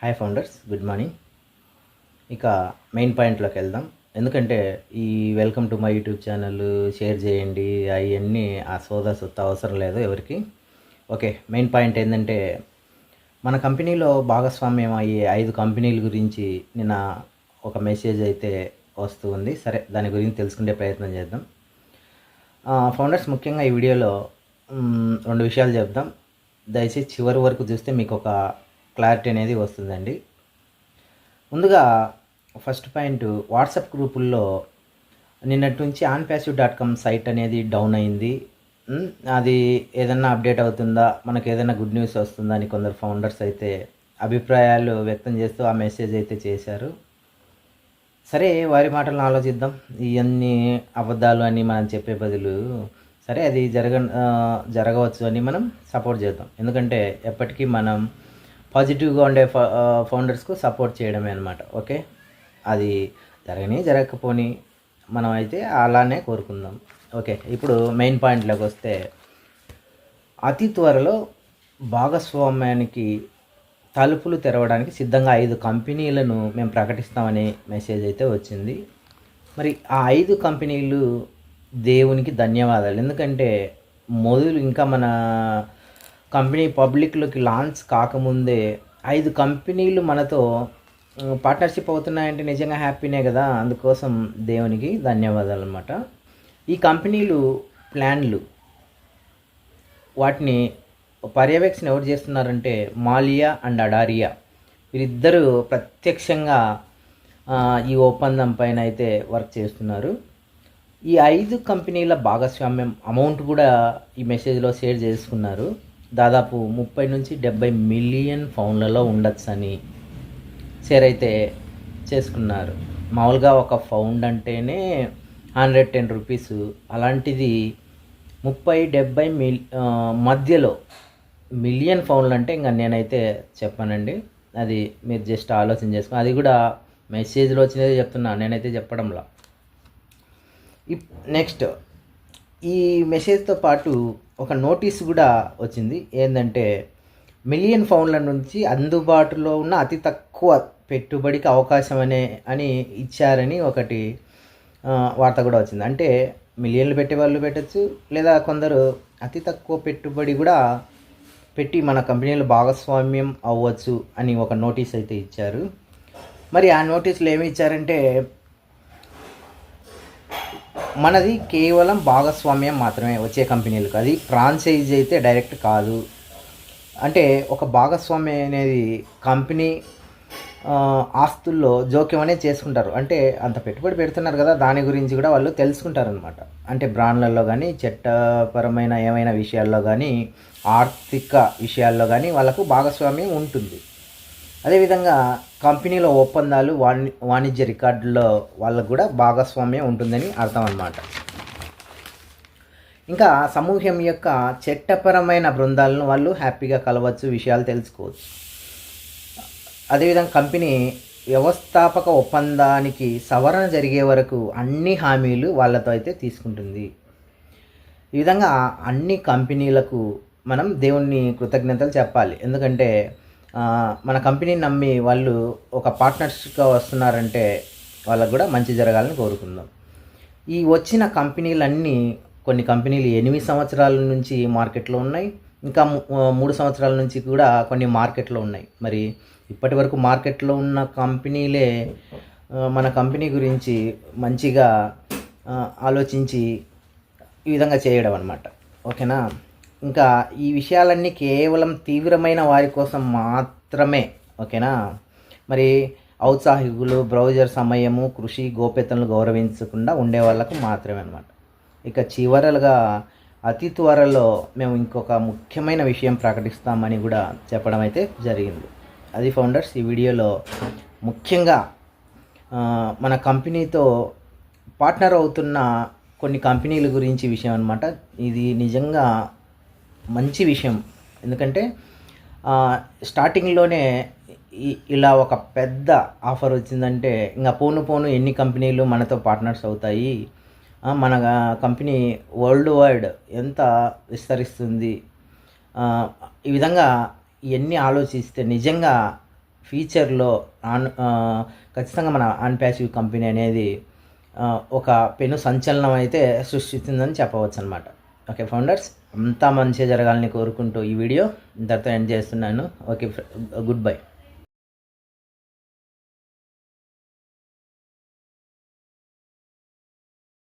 Hi founders good morning ఇక main పాయింట్లోకి వెళ్దాం. ఎందుకంటే ఈ welcome to my YouTube channel share చేయండి అవన్నీ ఆ సోదా సొత్త అవసరం లేదు ఎవరికి. ఓకే మెయిన్ పాయింట్ ఏంటంటే మన కంపెనీలో భాగస్వామ్యం అయ్యే ఐదు కంపెనీల గురించి నిన్న ఒక మెసేజ్ అయితే వస్తూ ఉంది. సరే దాని గురించి తెలుసుకునే ప్రయత్నం చేద్దాం. ఫౌండర్స్ ముఖ్యంగా ఈ వీడియోలో రెండు విషయాలు చెప్దాం. దయచేసి చివరి వరకు చూస్తే మీకు ఒక క్లారిటీ అనేది వస్తుందండి. ముందుగా ఫస్ట్ పాయింట్ వాట్సాప్ గ్రూపుల్లో నిన్నటి నుంచి on passive dot com site అనేది డౌన్ అయింది. అది ఏదన్నా అప్డేట్ అవుతుందా? మనకు ఏదైనా గుడ్ న్యూస్ వస్తుందా అని కొందరు ఫౌండర్స్ అయితే అభిప్రాయాలు వ్యక్తం చేస్తూ ఆ మెసేజ్ అయితే చేశారు. సరే వారి మాటలను ఆలోచిద్దాం. ఇవన్నీ అబద్ధాలు అని మనం చెప్పే బదులు సరే అది జరగ జరగవచ్చు అని మనం సపోర్ట్ చేద్దాం. ఎందుకంటే ఎప్పటికీ మనం పాజిటివ్గా ఉండే ఫ- ఫౌండర్స్కు సపోర్ట్ చేయడమే అనమాట ఓకే? అది జరగని జరగకపోని మనం అయితే అలానే కోరుకుందాం. ఓకే? ఇప్పుడు మెయిన్ పాయింట్లోకి వస్తే అతి త్వరలో భాగస్వామ్యానికి తలుపులు తెరవడానికి సిద్ధంగా ఐదు కంపెనీలను మేము ప్రకటిస్తామనే మెసేజ్ అయితే వచ్చింది. మరి ఆ ఐదు కంపెనీలు దేవునికి ధన్యవాదాలు. ఎందుకంటే మొదలు ఇంకా మన కంపెనీ పబ్లిక్లోకి లాంచ్ కాకముందే ఐదు కంపెనీలు మనతో పార్ట్నర్షిప్ అవుతున్నాయంటే నిజంగా హ్యాపీనే కదా. అందుకోసం దేవునికి ధన్యవాదాలు అనమాట ఈ కంపెనీలు ప్లాన్లు. వాటిని పర్యవేక్షణ ఎవరు చేస్తున్నారంటే మాలియా అండ్ అడారియా. వీరిద్దరూ ప్రత్యక్షంగా ఈ ఒప్పందం పైన అయితే వర్క్ చేస్తున్నారు. ఈ ఐదు కంపెనీల భాగస్వామ్యం అమౌంట్ కూడా ఈ మెసేజ్లో షేర్ చేసుకున్నారు. దాదాపు ముప్పై నుంచి డెబ్బై మిలియన్ పౌండ్లలో ఉండొచ్చని షేర్ అయితే చేసుకున్నారు. మామూలుగా ఒక పౌండ్ అంటేనే హండ్రెడ్ టెన్ రూపీస్. అలాంటిది ముప్పై డెబ్బై మిల్ మధ్యలో మిలియన్ పౌండ్లు అంటే ఇంకా నేనైతే చెప్పానండి. అది మీరు జస్ట్ ఆలోచన చేసుకుని అది కూడా మెసేజ్లో వచ్చినది చెప్తున్నా నేనైతే చెప్పడంలా. నెక్స్ట్ ఈ మెసేజ్తో పాటు ఒక నోటీస్ కూడా వచ్చింది. ఏంటంటే మిలియన్ పౌండ్ల నుంచి అందుబాటులో ఉన్న అతి తక్కువ పెట్టుబడికి అవకాశం అనే అని ఇచ్చారని ఒకటి వార్త కూడా వచ్చింది. అంటే మిలియన్లు పెట్టే వాళ్ళు పెట్టచ్చు లేదా కొందరు అతి తక్కువ పెట్టుబడి కూడా పెట్టి మన కంపెనీలో భాగస్వామ్యం అవ్వచ్చు అని ఒక నోటీస్ అయితే ఇచ్చారు. మరి ఆ నోటీసులు ఏమి ఇచ్చారంటే మనది కేవలం భాగస్వామ్యం మాత్రమే వచ్చే కంపెనీలకు. అది ఫ్రాంచైజ్ అయితే డైరెక్ట్ కాదు. అంటే ఒక భాగస్వామ్యం అనేది కంపెనీ ఆస్తుల్లో జోక్యం అనేది చేసుకుంటారు. అంటే అంత పెట్టుబడి పెడుతున్నారు కదా దాని గురించి కూడా వాళ్ళు తెలుసుకుంటారు అనమాట అంటే బ్రాండ్లలో కానీ చట్టపరమైన ఏమైనా విషయాల్లో కానీ ఆర్థిక విషయాల్లో కానీ వాళ్ళకు భాగస్వామ్యం ఉంటుంది. అదేవిధంగా కంపెనీలో ఒప్పందాలు వాణి వాణిజ్య రికార్డుల్లో వాళ్ళకు కూడా భాగస్వామ్యం ఉంటుందని అర్థం అన్నమాట ఇంకా సమూహం యొక్క చట్టపరమైన బృందాలను వాళ్ళు హ్యాపీగా కలవచ్చు విషయాలు తెలుసుకోవచ్చు. అదేవిధంగా కంపెనీ వ్యవస్థాపక ఒప్పందానికి సవరణ జరిగే వరకు అన్ని హామీలు వాళ్ళతో అయితే తీసుకుంటుంది. ఈ విధంగా అన్ని కంపెనీలకు మనం దేవుణ్ణి కృతజ్ఞతలు చెప్పాలి. ఎందుకంటే మన కంపెనీని నమ్మి వాళ్ళు ఒక పార్ట్నర్షిప్గా వస్తున్నారంటే వాళ్ళకు కూడా మంచి జరగాలని కోరుకుందాం. ఈ వచ్చిన కంపెనీలన్నీ కొన్ని కంపెనీలు ఎనిమిది సంవత్సరాల నుంచి మార్కెట్లో ఉన్నాయి. ఇంకా మూడు సంవత్సరాల నుంచి కూడా కొన్ని మార్కెట్లో ఉన్నాయి. మరి ఇప్పటి వరకు మార్కెట్లో ఉన్న కంపెనీలే మన కంపెనీ గురించి మంచిగా ఆలోచించి ఈ విధంగా చేయడం అనమాట ఓకేనా? ఇంకా ఈ విషయాలన్నీ కేవలం తీవ్రమైన వారి కోసం మాత్రమే ఓకేనా? మరి ఔత్సాహికులు బ్రౌజర్ సమయము కృషి గోప్యతలను గౌరవించకుండా ఉండే వాళ్ళకు మాత్రమే అనమాట ఇక చివరలుగా అతి త్వరలో మేము ఇంకొక ముఖ్యమైన విషయం ప్రకటిస్తామని కూడా చెప్పడం అయితే జరిగింది. అది ఫౌండర్స్ ఈ వీడియోలో ముఖ్యంగా మన కంపెనీతో పార్ట్నర్ అవుతున్న కొన్ని కంపెనీల గురించి విషయం అనమాట ఇది నిజంగా మంచి విషయం. ఎందుకంటే స్టార్టింగ్లోనే ఇలా ఒక పెద్ద ఆఫర్ వచ్చిందంటే ఇంకా పోను పోను ఎన్ని కంపెనీలు మనతో పార్ట్నర్స్ అవుతాయి మన కంపెనీ వరల్డ్ వైడ్ ఎంత విస్తరిస్తుంది ఈ విధంగా ఇవన్నీ ఆలోచిస్తే నిజంగా ఫ్యూచర్లో ఆన్ ఖచ్చితంగా మన అన్పాసివ్ కంపెనీ అనేది ఒక పెను సంచలనం అయితే సృష్టిస్తుందని చెప్పవచ్చు అనమాట ఓకే ఫౌండర్స్? అంతా మంచిగా జరగాలని కోరుకుంటూ ఈ వీడియో. ఇంతటితో ఎండ్ చేస్తున్నాను. Okay good bye.